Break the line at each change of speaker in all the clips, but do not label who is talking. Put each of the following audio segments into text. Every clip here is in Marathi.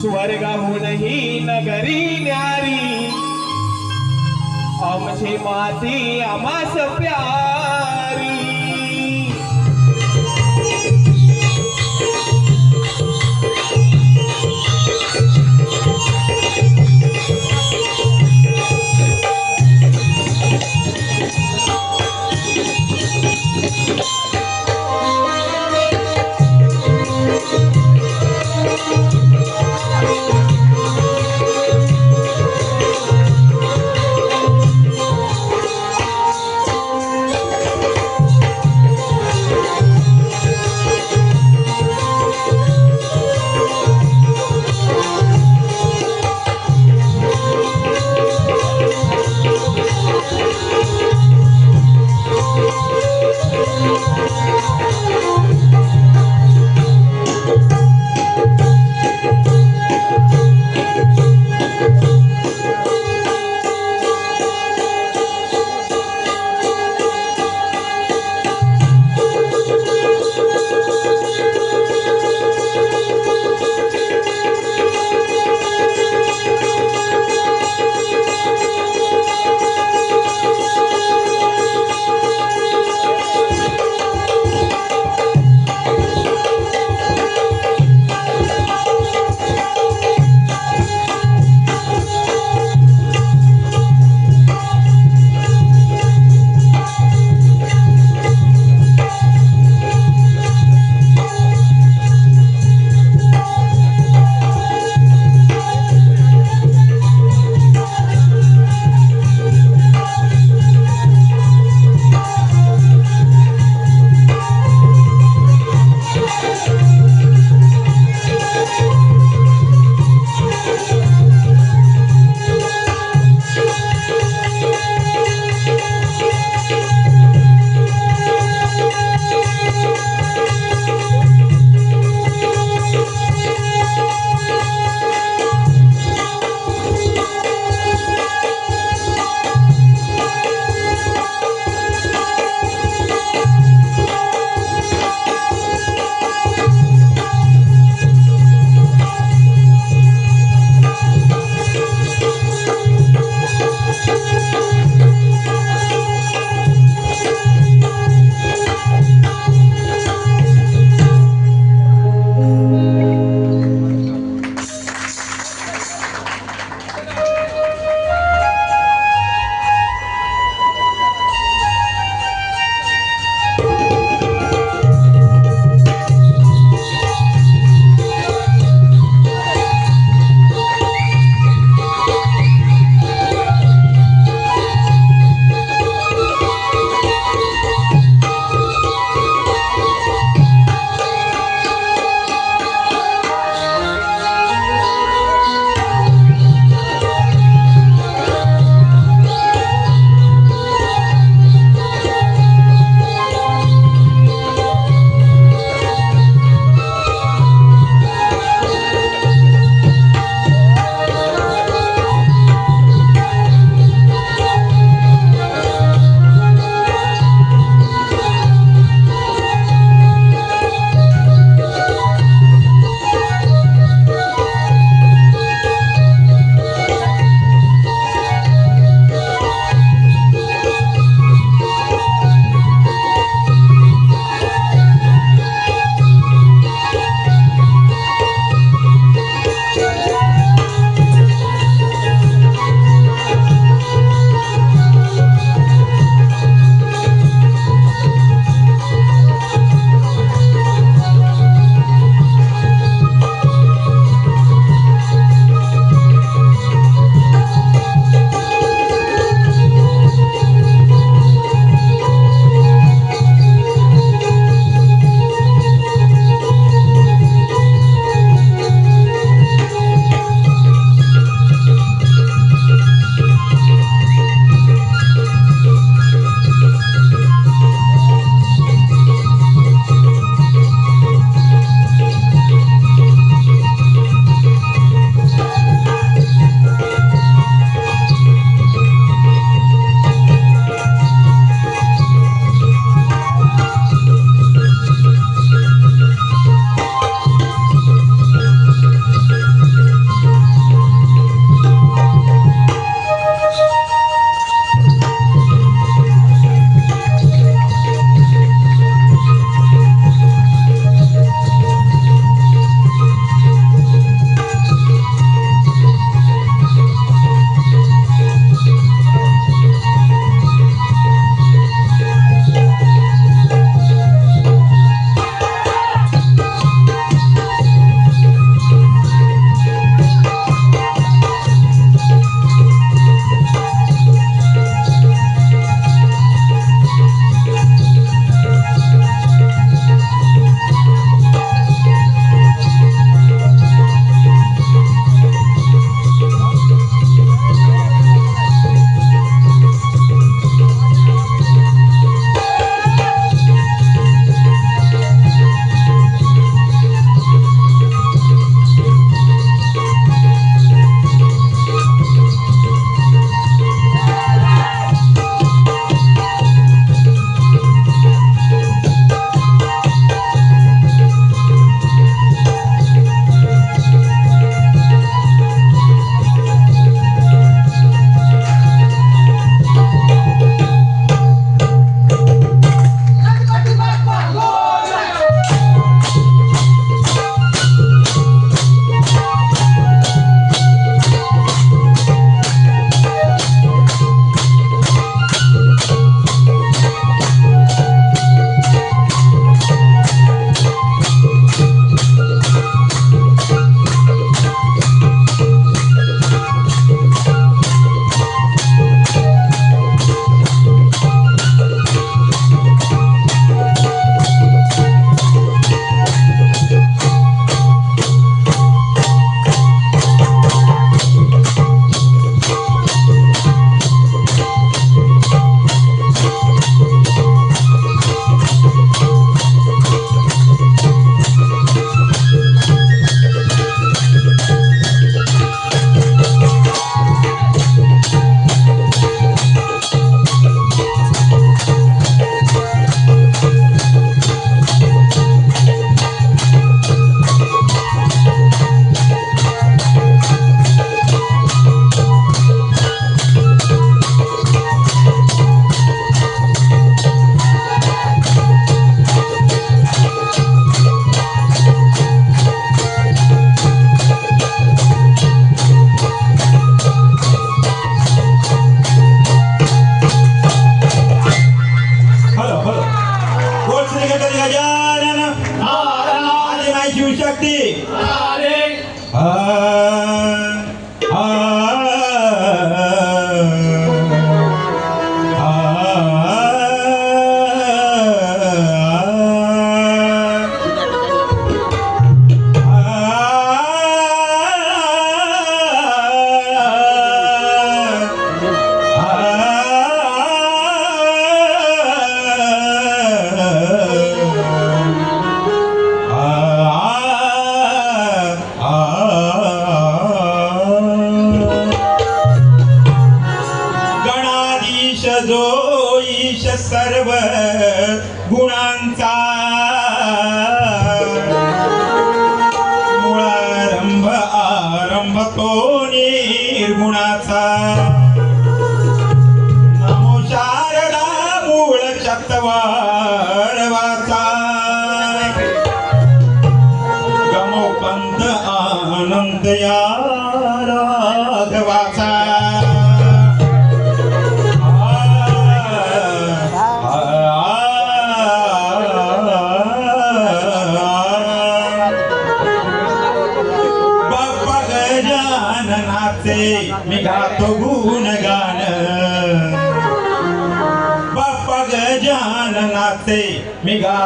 स्वर्गाहूनही नगरी न्यारी। आमची माती आमास प्यारी।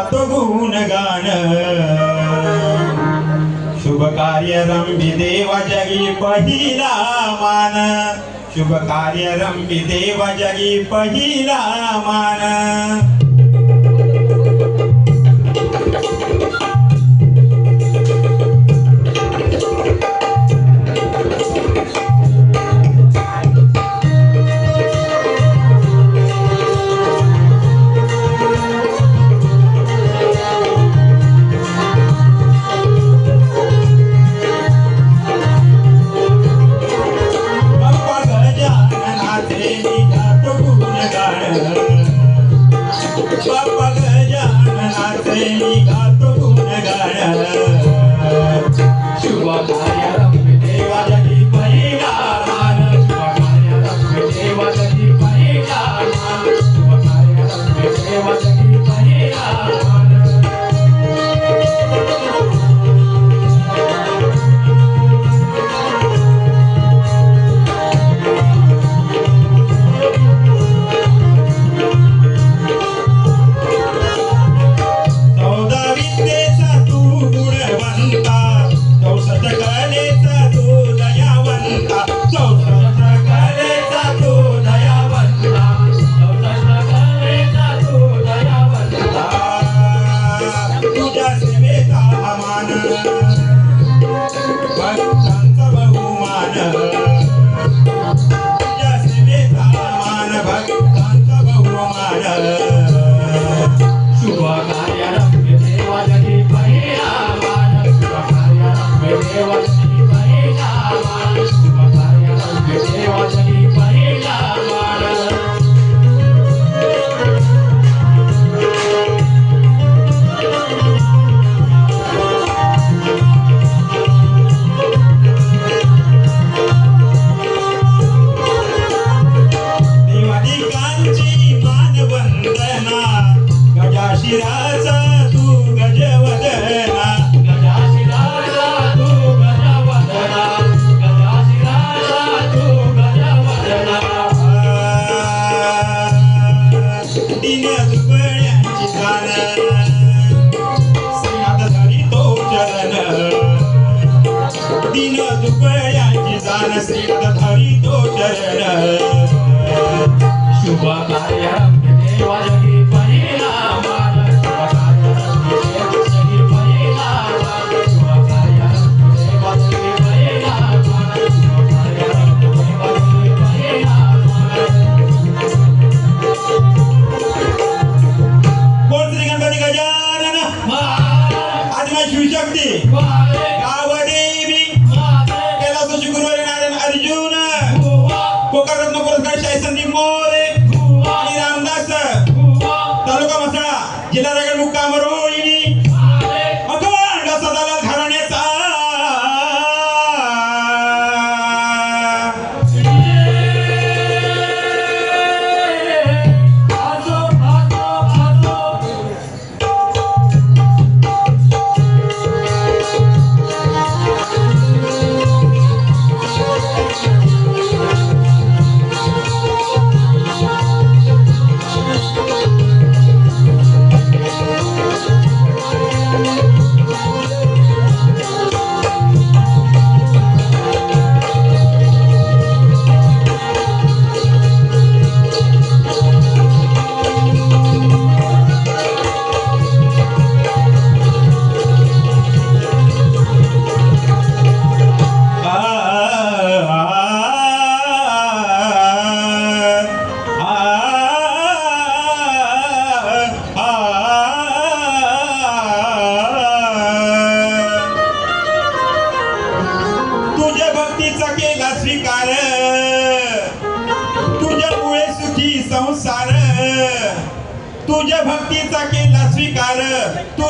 तो गुणगान शुभ कार्य रंबी देवा जगी पहिला मान. शुभ कार्य रंबी देवा जगी पहिला मान.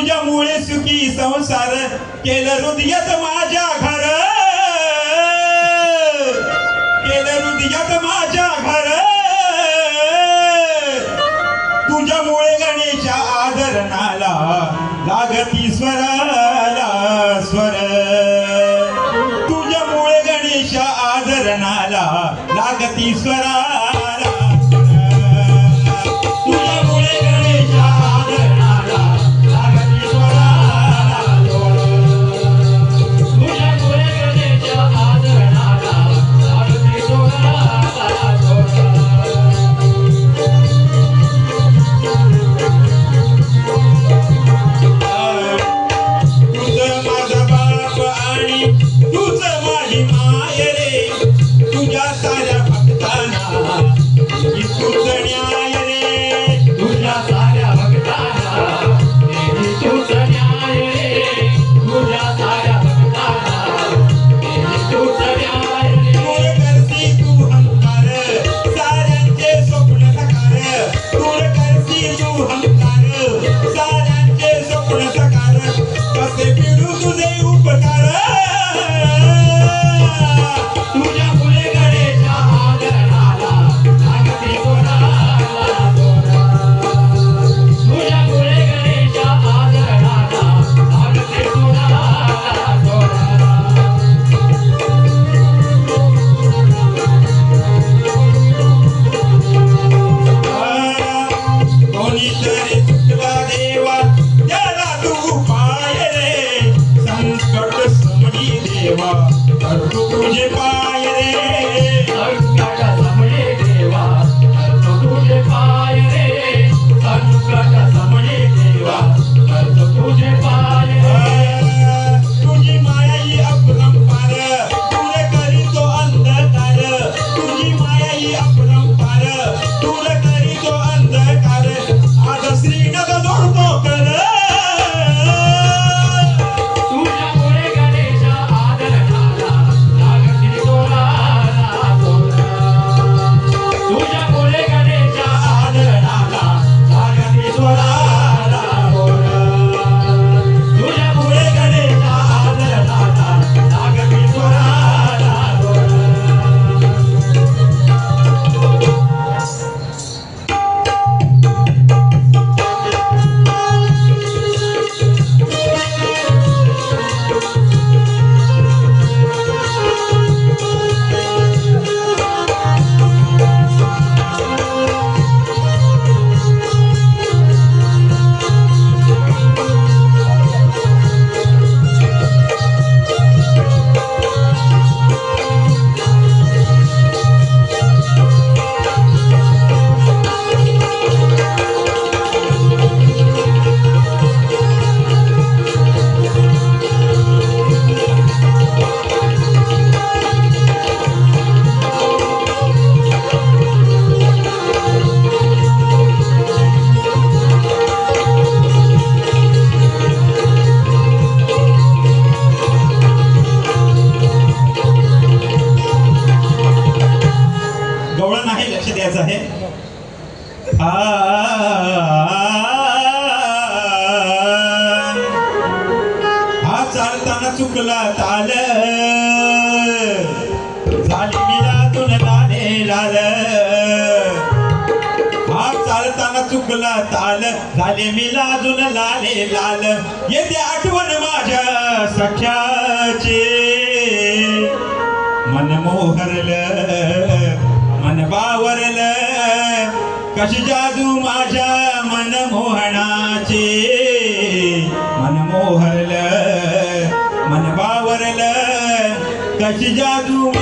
तुझ्यामुळे सुखी संसार केलं हृदयात माझ्या घर. केलं हृदयात माझ्या घर. तुझ्यामुळे गणेशा आदरणाला लागती. मनमोहनाचे. मन मोहरल मन बावरल कशी जादू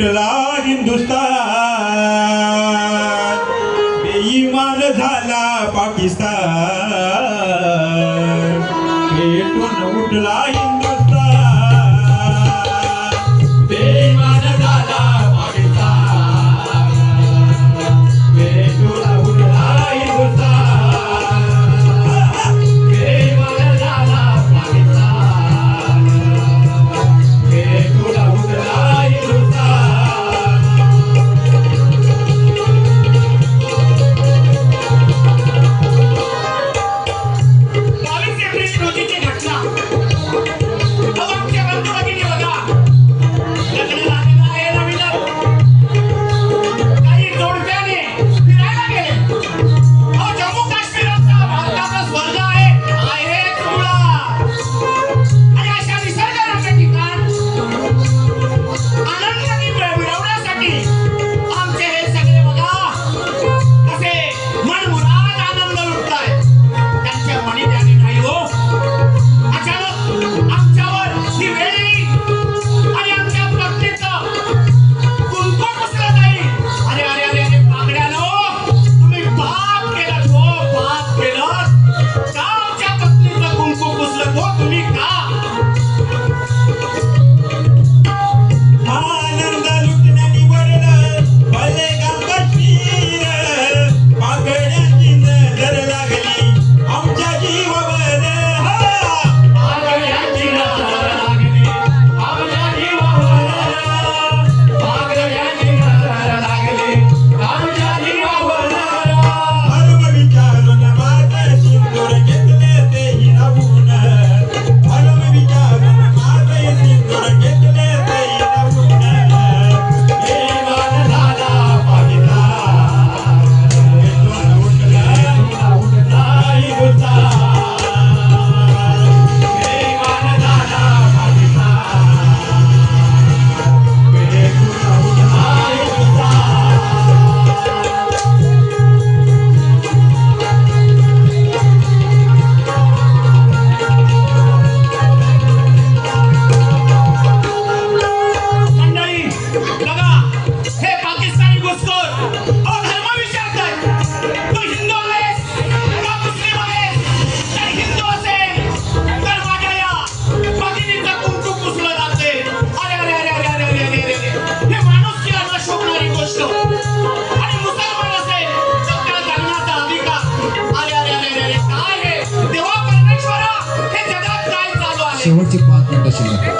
पेटून उठला हिंदुस्तान. बेईमान झाला पाकिस्तान.
Thank you.